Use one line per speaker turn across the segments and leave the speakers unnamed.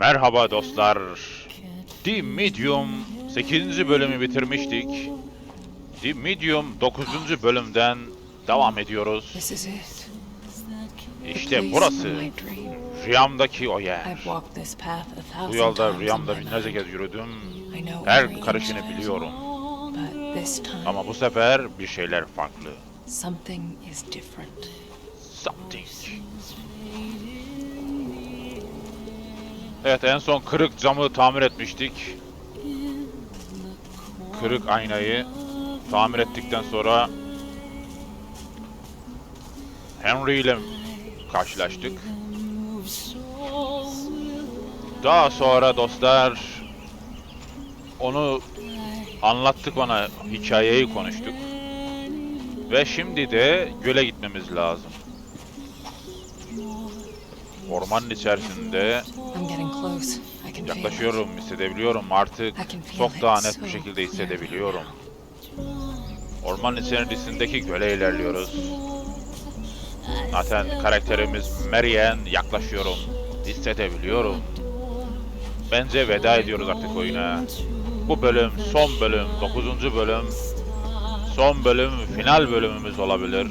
Merhaba dostlar. The Medium 8. bölümü bitirmiştik. The Medium 9. bölümden devam ediyoruz. İşte burası. Rüyamdaki o yer. Bu yolda rüyamda binlerce kez yürüdüm. Her karışını biliyorum. Ama bu sefer bir şeyler farklı.
something is different.
Something. Evet en son kırık camı tamir etmiştik. Kırık aynayı tamir ettikten sonra Henry ile karşılaştık. Daha sonra dostlar onu anlattık ona hikayeyi konuştuk. Ve şimdi de göle gitmemiz lazım. Ormanın içerisinde Yaklaşıyorum, hissedebiliyorum. Artık çok daha net bir şekilde hissedebiliyorum. Ormanın içerisindeki göle ilerliyoruz. Zaten karakterimiz Marianne yaklaşıyorum. Hissedebiliyorum. Bence veda ediyoruz artık oyuna. Bu bölüm son bölüm, 9. bölüm. Son bölüm, final bölümümüz olabilir.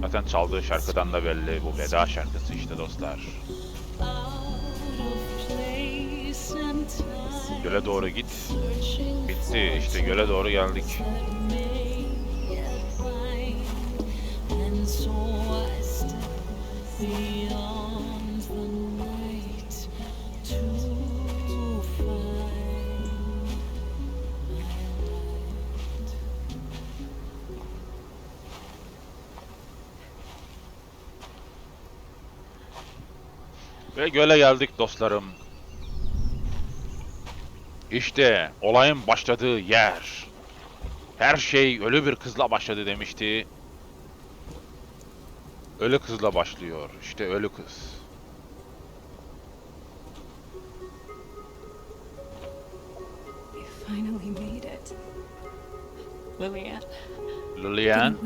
Zaten çaldığı şarkıdan da belli. Bu veda şarkısı işte dostlar. Göle doğru git. Bitti. İşte göle doğru geldik. Ve göle geldik dostlarım. İşte olayın başladığı yer. Her şey ölü bir kızla başladı demişti. Ölü kızla başlıyor. İşte ölü kız.
Finally made it. Lillian,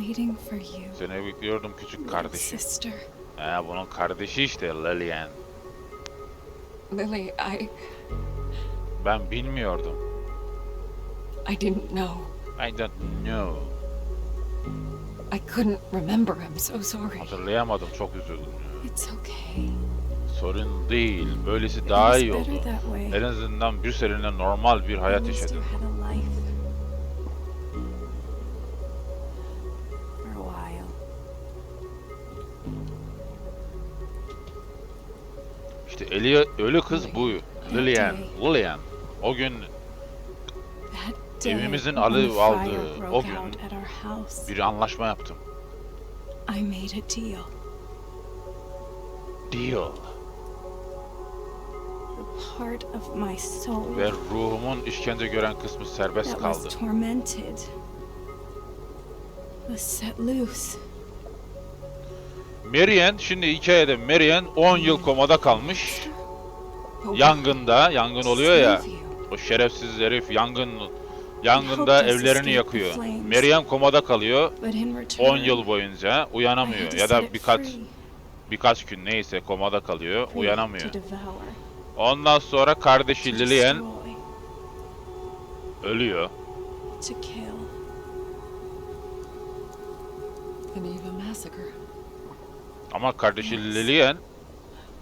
you.
seni bekliyordum küçük kardeşim.
sister.
He, bunun kardeşi işte Lilian.
Lily, I
Ben bilmiyordum.
I didn't know.
I don't know.
I couldn't remember. I'm so sorry.
Hatırlayamadım. Çok üzüldüm.
It's okay.
Sorun değil. Böylesi daha iyi oldu. En azından bir seninle normal bir hayat yaşadım. İşte eli, ölü kız bu. Lilian. Lilian. O gün Evimizin alev aldığı o gün bir anlaşma yaptım.
I made a deal.
Deal.
The part of my soul
Ve ruhumun işkence gören kısmı serbest
that
kaldı.
was tormented was set loose.
Marian, şimdi hikayede Marian 10 yıl komada kalmış. Yangında, yangın oluyor ya. O şerefsiz herif yangın yangında evlerini yakıyor. Marian komada kalıyor
But in
10
return,
yıl boyunca uyanamıyor ya da birkaç birkaç gün neyse komada kalıyor, uyanamıyor. Ondan sonra kardeşi
destroy,
ölüyor. Ama kardeşi
Yes.
Lilian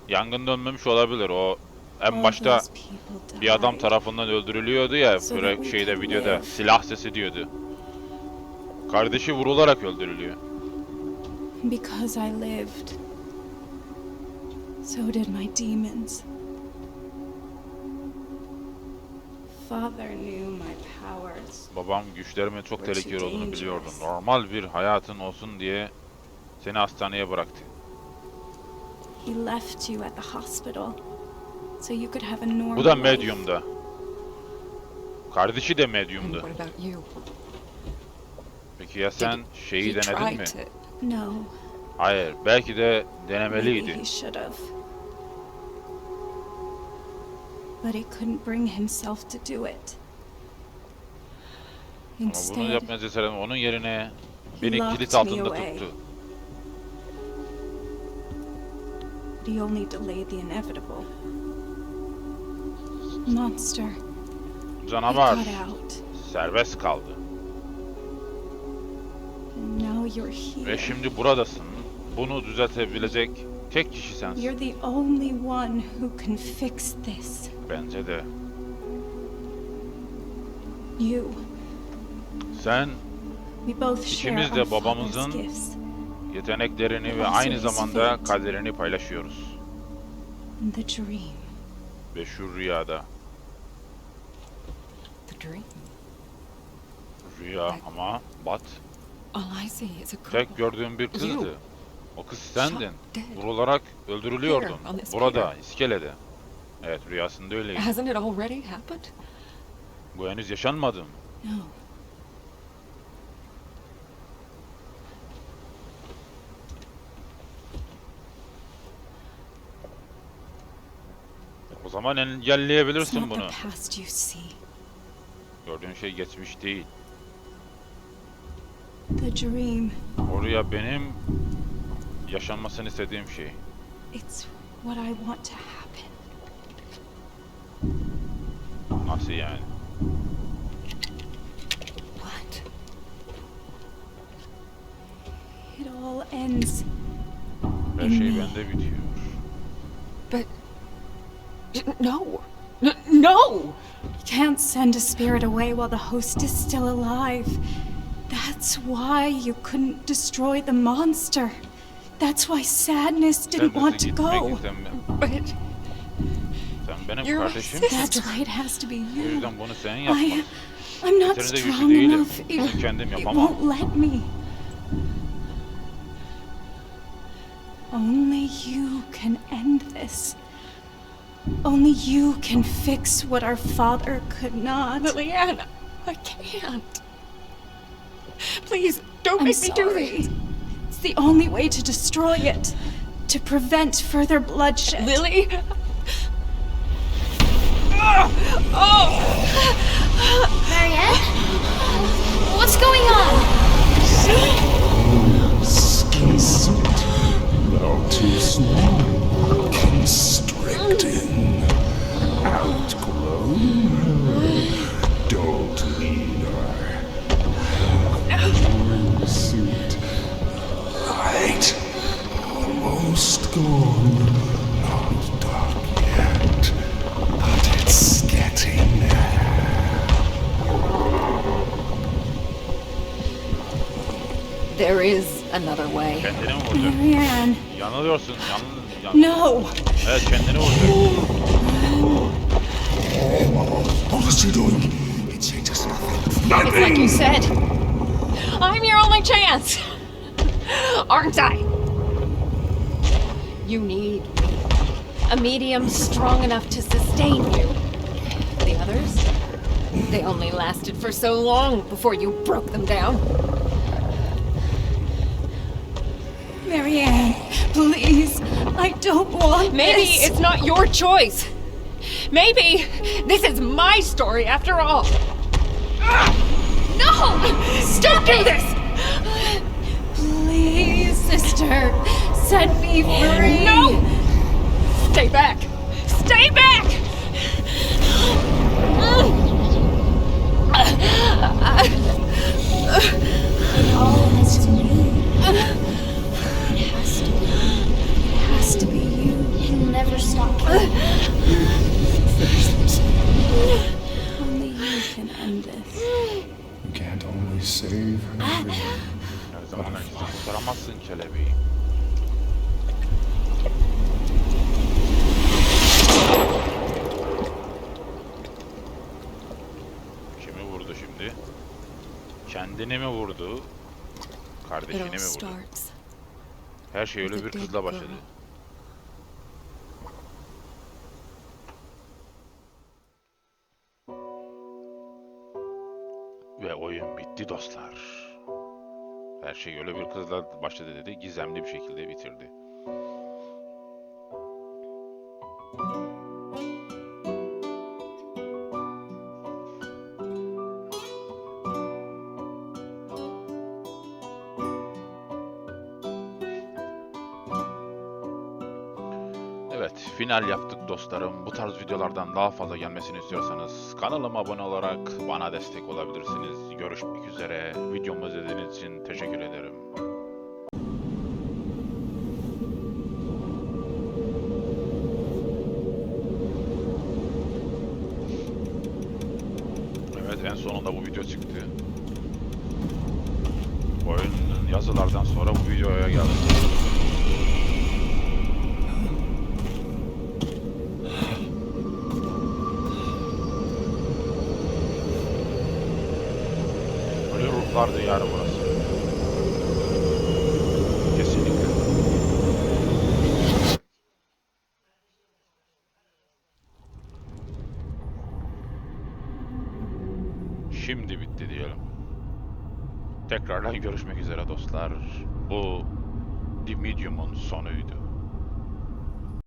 yangında ölmemiş olabilir. O en başta bir adam tarafından öldürülüyordu ya böyle şeyde videoda silah sesi diyordu. Kardeşi vurularak öldürülüyor.
Because I lived, so did my demons. Father knew my powers.
Babam güçlerimin çok tehlikeli olduğunu biliyordu. Normal bir hayatın olsun diye seni hastaneye bıraktı.
He left you at the hospital, so you could have a normal
Bu da
life.
medyumda. Kardeşi de
what about you?
Peki ya sen şeyi
he
denedin mi?
tried to.
No,
Hayır, belki de
maybe
denemeliydi.
he should have. But he couldn't bring himself to do it.
Ama bunu
Instead,
yapmaya cesaret onun yerine beni
locked
kilit
me
altında
away.
tuttu.
he only delayed the inevitable. Monster,
Canavar serbest kaldı. Ve şimdi buradasın. Bunu düzeltebilecek tek kişi sensin.
You're the only one who can fix this.
Bence de.
You.
Sen İkimiz de babamızın yeteneklerini ve aynı zamanda kaderini paylaşıyoruz.
And the dream.
Ve şu rüyada.
Dream.
Rüya ama Bat.
All I see is a girl.
Tek gördüğüm bir kızdı. O kız sendin. Vurularak öldürülüyordun. Burada, iskelede. Evet rüyasında öyleydi.
Hasn't it already happened?
Bu henüz yaşanmadı mı?
No.
O zaman engelleyebilirsin bunu. Gördüğün şey geçmiş değil.
The dream.
O rüya benim yaşanmasını istediğim şey.
It's what I want to happen.
Nasıl yani?
What?
It all ends.
Her şey bende bitiyor.
But. No! N- no!
You can't send a spirit away while the host is still alive. That's why you couldn't destroy the monster. That's why sadness didn't want to go.
But.
Sen benim
You're my
kardeşim.
That's why it has to be
O
you.
yüzden bunu sen
I, I'm not
Yeterince güçlü
strong
değilim.
enough.
Bunu
It,
kendim
it
yapamam.
won't let me. Only you can end this. Only you can fix what our father could not.
Lillian, I can't. Please, don't
I'm
make me do
sorry.
this.
It's the only way to destroy it, to prevent further bloodshed.
Lily? Oh!
Mariette? What's going on?
Skin suit. Now too small. There
is another way.
Kendini mi vuracaksın?
Marianne,
Yanılıyorsun. Yan, yan.
no!
Evet kendini vuracaksın.
What is she doing? It changes nothing.
It's like you said. I'm your only chance. Aren't I? You need me. A medium strong enough to sustain you. The others? They only lasted for so long before you broke them down.
Marianne, please, I don't want
Maybe
this.
it's not your choice. Maybe this is my story after all. No! Don't do this!
Please, sister, set me free.
No! Stay back! Stay back!
All has to be.
Herkesi kurtaramazsın kelebeği. Kimi vurdu şimdi? Kendini mi vurdu? Kardeşini mi vurdu? Her şey öyle bir kızla başladı. Ve oyun bitti dostlar. Her şey öyle bir kızla başladı dedi. Gizemli bir şekilde bitirdi. Evet, final yaptık dostlarım. Bu tarz videolardan daha fazla gelmesini istiyorsanız kanalıma abone olarak bana destek olabilirsiniz. Görüşmek üzere. Videomu izlediğiniz için teşekkür ederim. Evet, en sonunda bu video çıktı. Oyunun yazılardan sonra bu videoya geldim. Ruhlar diyarı burası. Kesinlikle. Şimdi bitti diyelim. Tekrardan görüşmek üzere dostlar. Bu The Medium'un sonuydu.